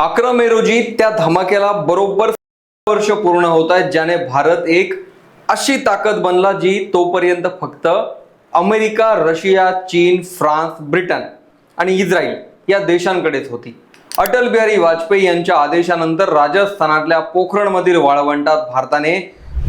अकरा मे रोजी त्या धमाक्याला बरोबर वर्ष पूर्ण होत आहेत ज्याने भारत एक अशी ताकद बनला जी तोपर्यंत फक्त अमेरिका रशिया चीन फ्रान्स ब्रिटन आणि इस्रायल या देशांकडेच होती. अटल बिहारी वाजपेयी यांच्या आदेशानंतर राजस्थानातल्या पोखरणमधील वाळवंटात भारताने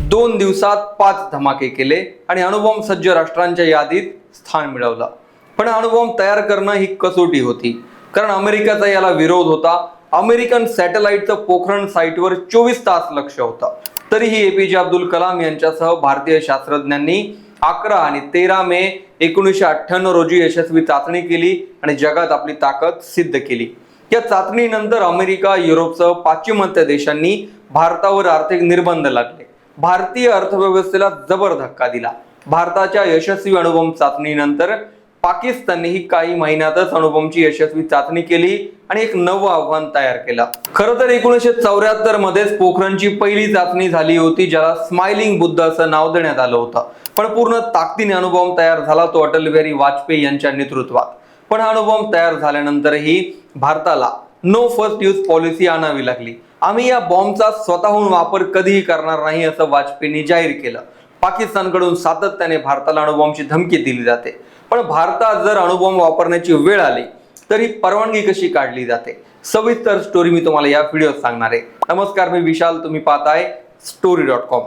दोन दिवसात पाच धमाके केले आणि अणुबॉम्ब सज्ज राष्ट्रांच्या यादीत स्थान मिळवलं. पण अणुबॉम्ब तयार करणं ही कसोटी होती कारण अमेरिकेचा याला विरोध होता अमेरिकन सॅटेलाइटचं पोखरण साईटवर चोवीस तास लक्ष होतं. तरीही एपीजे अब्दुल कलाम यांच्यासह भारतीय शास्त्रज्ञांनी अकरा आणि तेरा मे एकोणीसशे अठ्ठ्याण्णव रोजी यशस्वी चाचणी केली आणि जगात आपली ताकद सिद्ध केली. या चाचणीनंतर अमेरिका युरोपसह पाश्चिमात्य देशांनी भारतावर आर्थिक निर्बंध लागले भारतीय अर्थव्यवस्थेला जबर धक्का दिला. भारताच्या यशस्वी अणुबॉम्ब चाचणीनंतर पाकिस्ताननेही काही महिन्यातच अनुपमची यशस्वी चाचणी केली आणि एक नवं आव्हान तयार केलं. खरं तर एकोणीसशे चौऱ्याहत्तर मध्येच पोखरणची पहिली चाचणी झाली होती ज्याला स्माइलिंग बुद्ध असं नाव देण्यात आलं होतं. पण पूर्ण ताकदीने अणुबॉम्ब तयार झाला तो अटल बिहारी वाजपेयी यांच्या नेतृत्वात. पण हा अणुबॉम्ब तयार झाल्यानंतरही भारताला नो फर्स्ट यूज पॉलिसी आणावी लागली. आम्ही या बॉम्बचा स्वतःहून वापर कधीही करणार नाही असं वाजपेयींनी जाहीर केलं. पाकिस्तानकडून सातत्याने भारताला अणुबॉम्बची धमकी दिली जाते. पण भारतात जर अणुबॉम्ब वापरण्याची वेळ आली तरी परवानगी कशी काढली जाते? सविस्तर स्टोरी मी तुम्हाला या व्हिडिओत सांगणार आहे. नमस्कार मी विशाल तुम्ही पाहताय story dot com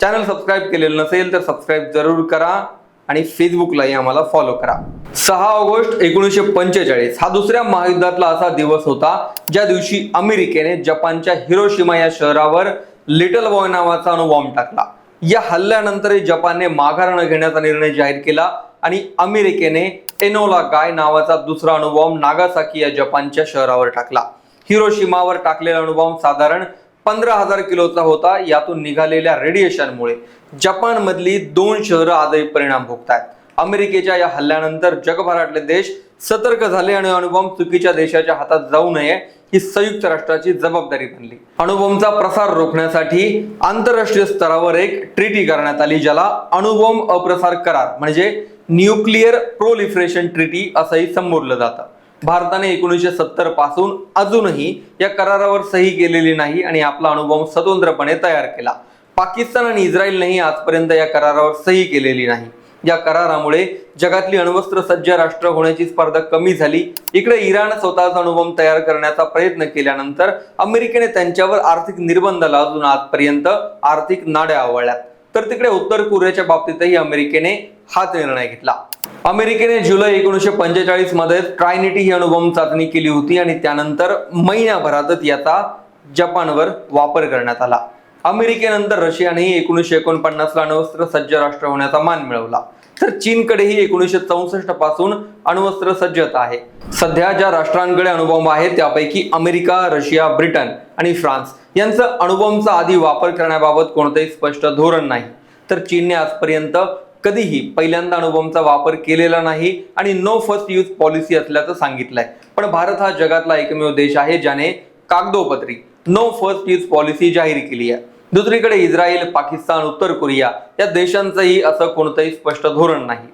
channel subscribe केलेलं नसेल तर सबस्क्राईब जरूर करा आणि फेसबुकलाही आम्हाला फॉलो करा. सहा ऑगस्ट एकोणीसशे पंचेचाळीस हा दुसऱ्या महायुद्धातला असा दिवस होता ज्या दिवशी अमेरिकेने जपानच्या हिरोशिमा या शहरावर लिटल बॉय नावाचा अणुबॉम्ब टाकला. या हल्ल्यानंतर जपानने माघार न घेण्याचा निर्णय जाहीर केला आणि अमेरिकेने एनोला गाय नावाचा दुसरा अणुबॉम्ब नागासाकी या जपानच्या शहरावर टाकला. हिरोशिमावर टाकलेला अणुबॉम्ब साधारण पंधरा हजार किलोचा होता. यातून निघालेल्या रेडिएशनमुळे जपानमधली दोन शहरं आजही परिणाम भोगतायत. अमेरिकेच्या या हल्ल्यानंतर जगभरातले देश सतर्क झाले आणि अणुबॉम्ब चुकीच्या देशाच्या हातात जाऊ नये ही संयुक्त राष्ट्राची जबाबदारी बनली. अणुबॉम्बचा प्रसार रोखण्यासाठी आंतरराष्ट्रीय स्तरावर एक ट्रिटी करण्यात आली ज्याला अणुबॉम्ब अप्रसार करार म्हणजे न्यूक्लिअर प्रोलिफरेशन ट्रिटी असंही संबोधलं जातं. भारताने एकोणीसशे सत्तरपासून अजूनही या करारावर सही केलेली नाही आणि आपला अणुबॉम्ब स्वतंत्रपणे तयार केला. पाकिस्तान आणि इस्रायलनेही आजपर्यंत या करारावर सही केलेली नाही. या करारामुळे जगातली अण्वस्त्र सज्ज राष्ट्र होण्याची स्पर्धा कमी झाली. इकडे इराण स्वतःचा अणुबॉम्ब तयार करण्याचा प्रयत्न केल्यानंतर अमेरिकेने त्यांच्यावर आर्थिक निर्बंध लादून आजपर्यंत आर्थिक नाड्या आवळल्यात. तर तिकडे उत्तर कोरियाच्या बाबतीतही अमेरिकेने हाच निर्णय घेतला. अमेरिकेने जुलै एकोणीसशे पंचेचाळीसमध्ये ट्रायनिटी ही अणुबॉम्ब चाचणी केली होती आणि त्यानंतर महिन्याभरातच याचा जपानवर वापर करण्यात आला. अमेरिकेनंतर रशियानेही एकोणीसशे एकोणपन्नासला अण्वस्त्र सज्ज राष्ट्र होण्याचा मान मिळवला. तर चीनकडेही एकोणीसशे चौसष्टपासून अण्वस्त्र सज्जता आहे. सध्या ज्या राष्ट्रांकडे अणुबॉम्ब आहे त्यापैकी अमेरिका रशिया ब्रिटन आणि फ्रान्स यांचं अणुबॉम्बचा आधी वापर करण्याबाबत कोणतंही स्पष्ट धोरण नाही. तर चीनने आजपर्यंत कधीही पहिल्यांदा अणुबॉम्बचा वापर केलेला नाही आणि नो फर्स्ट यूज पॉलिसी असल्याचं सांगितलंय. पण भारत हा जगातला एकमेव देश आहे ज्याने कागदोपत्री नो फर्स्ट यूज पॉलिसी जाहीर केली आहे. दुसरीकडे इस्रायल पाकिस्तान उत्तर कोरिया या देशांचंही असं कोणतंही स्पष्ट धोरण नाही.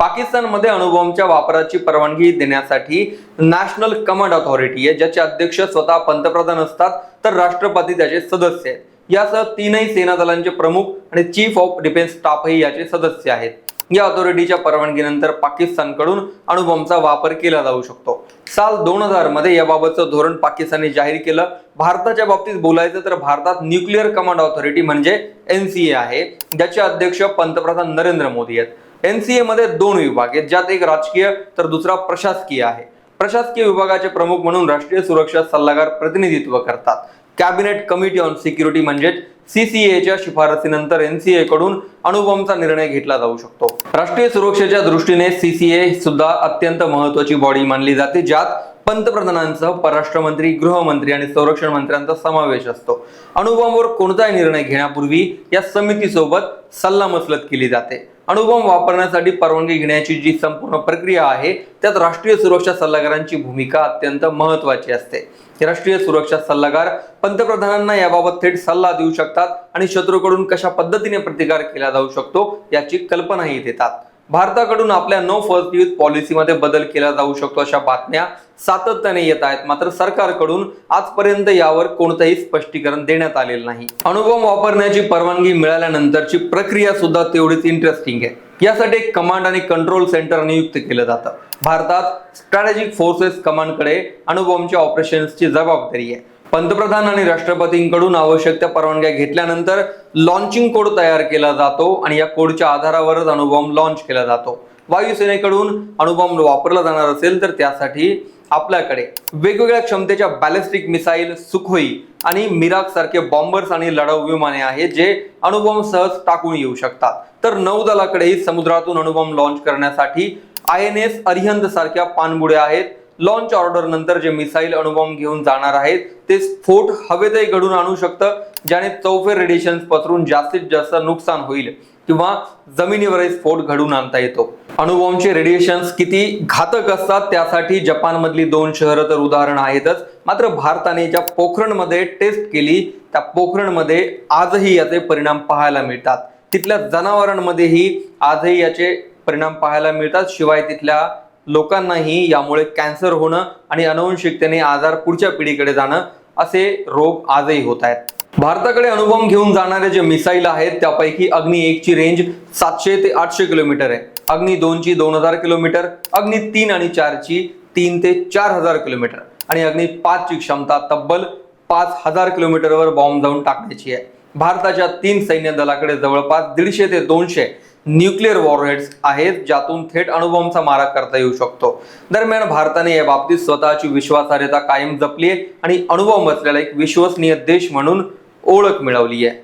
पाकिस्तानमध्ये अणुबॉम्बच्या वापराची परवानगी देण्यासाठी नॅशनल कमांड ऑथॉरिटी आहे ज्याचे अध्यक्ष स्वतः पंतप्रधान असतात तर राष्ट्रपती त्याचे सदस्य आहेत. यासह तीनही सेना दलांचे प्रमुख आणि चीफ ऑफ डिफेन्स स्टाफही याचे सदस्य आहेत. या ऑथॉरिटीच्या परवानगीनंतर पाकिस्तानकडून अणुबॉम्बचा वापर केला जाऊ शकतो. साल दोन हजारमध्ये याबाबतचं धोरण पाकिस्तानने जाहीर केलं. भारताच्या बाबतीत बोलायचं तर भारतात न्यूक्लिअर कमांड ऑथॉरिटी म्हणजे एनसीए आहे. ज्याचे अध्यक्ष पंतप्रधान नरेंद्र मोदी आहेत. एनसीए मध्ये दोन विभाग आहेत. ज्यात एक राजकीय तर दुसरा प्रशासकीय आहे. प्रशासकीय विभागाचे प्रमुख म्हणून राष्ट्रीय सुरक्षा सल्लागार प्रतिनिधित्व करतात. कॅबिनेट कमिटी ऑन सिक्युरिटी म्हणजेच सीसीएच्या शिफारसीनंतर एनसीए कडून अणुबॉम्बचा निर्णय घेतला जाऊ शकतो. राष्ट्रीय सुरक्षेच्या दृष्टीने सीसीए सुद्धा अत्यंत महत्वाची बॉडी मानली जाते ज्यात पंतप्रधानांसह परराष्ट्र मंत्री गृहमंत्री आणि संरक्षण मंत्र्यांचा समावेश असतो. अणुबॉम्बवर कोणताही निर्णय घेण्यापूर्वी या समितीसोबत सल्लामसलत केली जाते. अणुबॉम्ब वापरण्यासाठी परवानगी घेण्याची जी संपूर्ण प्रक्रिया आहे त्यात राष्ट्रीय सुरक्षा सल्लागारांची भूमिका अत्यंत महत्वाची असते. राष्ट्रीय सुरक्षा सल्लागार पंतप्रधानांना याबाबत थेट सल्ला देऊ शकतात आणि शत्रूकडून कशा पद्धतीने प्रतिकार केला जाऊ शकतो याची कल्पनाही देतात. भारताकडून आपल्या नो फर्स्ट युथ पॉलिसीमध्ये बदल केला जाऊ शकतो अशा बातम्या सातत्याने येत आहेत. मात्र सरकारकडून आजपर्यंत यावर कोणतंही स्पष्टीकरण देण्यात आलेलं नाही. अणुबॉम्ब वापरण्याची परवानगी मिळाल्यानंतरची प्रक्रिया सुद्धा तेवढीच इंटरेस्टिंग आहे. यासाठी एक कमांड आणि कंट्रोल सेंटर नियुक्त केलं जातं. भारतात स्ट्रॅटेजिक फोर्सेस कमांडकडे अणुबॉम्बच्या ऑपरेशन्सची जबाबदारी आहे. पंतप्रधान आणि राष्ट्रपतींकडून आवश्यक त्या परवानग्या घेतल्यानंतर लॉन्चिंग कोड तयार केला जातो आणि या कोडच्या आधारावरच अणुबॉम्ब लॉन्च केला जातो. वायुसेनेकडून अणुबॉम्ब वापरला जाणार असेल तर त्यासाठी आपल्याकडे वेगवेगळ्या क्षमतेच्या बॅलिस्टिक मिसाईल सुखोई आणि मिराग सारखे बॉम्बर्स आणि लढाऊ विमाने आहेत जे अणुबॉम्ब सहज टाकून येऊ शकतात. तर नौदलाकडेही समुद्रातून अणुबॉम्ब लॉन्च करण्यासाठी आय एन एस अरिहंत सारख्या पाणबुड्या आहेत. लॉन्च ऑर्डर नंतर जे मिसाईल अणुबॉम्ब घेऊन जाणार आहेत ते स्फोट हवेतही घडून आणू शकतं ज्याने चौफे रेडिएशन पसरून जास्तीत जास्त नुकसान होईल किंवा जमिनीवरही स्फोट घडून आणता येतो. अणुबॉम्बचे रेडिएशन्स किती घातक असतात त्यासाठी जपानमधली दोन शहरं तर उदाहरण आहेतच. मात्र भारताने ज्या पोखरणमध्ये टेस्ट केली त्या पोखरणमध्ये आजही याचे परिणाम पाहायला मिळतात. तिथल्या जनावरांमध्येही आजही याचे परिणाम पाहायला मिळतात. शिवाय तिथल्या लोकांनाही यामुळे कॅन्सर होणं आणि अनुवंशिकतेने आजार पुढच्या पिढीकडे जाणं असे रोग आजही होत आहेत. भारताकडे अणुबॉम्ब घेऊन जाणारे जे मिसाईल आहेत त्यापैकी अग्नी एक ची रेंज सातशे ते आठशे किलोमीटर आहे. अग्नी दोन ची दोन हजार किलोमीटर अग्नी तीन आणि चार ची तीन ते चार हजार किलोमीटर आणि अग्नी पाच ची क्षमता तब्बल पाच हजार किलोमीटरवर बॉम्ब जाऊन टाकण्याची आहे. भारताच्या तीन सैन्य दलाकडे जवळपास दीडशे ते दोनशे न्यूक्लिअर वॉरहेड्स आहेत ज्यातून थेट अणुबॉम्बचा मारा करता येऊ शकतो. दरम्यान भारताने या बाबतीत स्वतःची विश्वासार्हता कायम जपली आहे आणि अणुबॉम्ब असलेला एक विश्वसनीय देश म्हणून ओळख मिळवली आहे.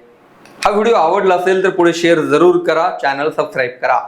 हा व्हिडिओ आवडला असेल तर पुढे शेअर जरूर करा चॅनल सबस्क्राईब करा.